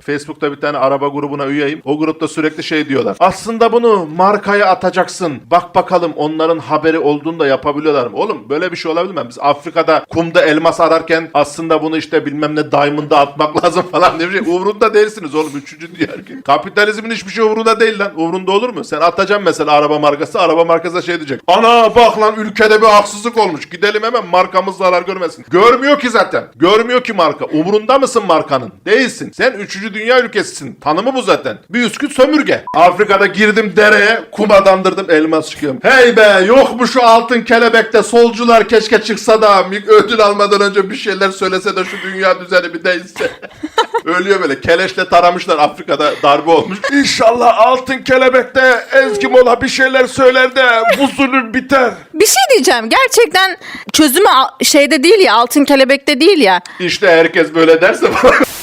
Facebook'ta bir tane araba grubuna üyeyim. O grupta sürekli şey diyorlar. Aslında bunu markaya atacaksın. Bak bakalım onların haberi olduğunu da yapabiliyorlar mı? Oğlum böyle bir şey olabilir mi? Biz Afrika'da kumda elmas ararken aslında bunu işte bilmem ne diamond'a atmak lazım falan diye bir şey. Umrunda değilsiniz oğlum. Üçüncü dünya ülke. Kapitalizmin hiçbir şey umrunda değil lan. Umrunda olur mu? Sen atacaksın mesela araba markası. Araba markası da şey diyecek. Ana bak lan ülkede bir haksızlık olmuş. Gidelim hemen markamız zarar görmesin. Görmüyor ki zaten. Görmüyor ki marka. Umrunda mısın markanın? Değilsin. Sen üçüncü dünya ülkesisin. Tanımı bu zaten. Bir üsküt sömürge. Afrika'da girdim dereye. Kuma dandırdım elmas çıkıyorum. Hey be yok mu şu altın kelebekte solcular keşke çıksa da ödül almadan önce bir şeyler söylese de şu dünya düzeni bir değilse. Ölüyor böyle. Keleşle taramışlar Afrika'da darbe olmuş. İnşallah altın kelebekte Ezgi Mola bir şeyler söyler de bu zulüm biter. Bir şey diyeceğim. Gerçekten çözümü şeyde değil ya altın kelebekte değil ya. İşte herkes böyle derse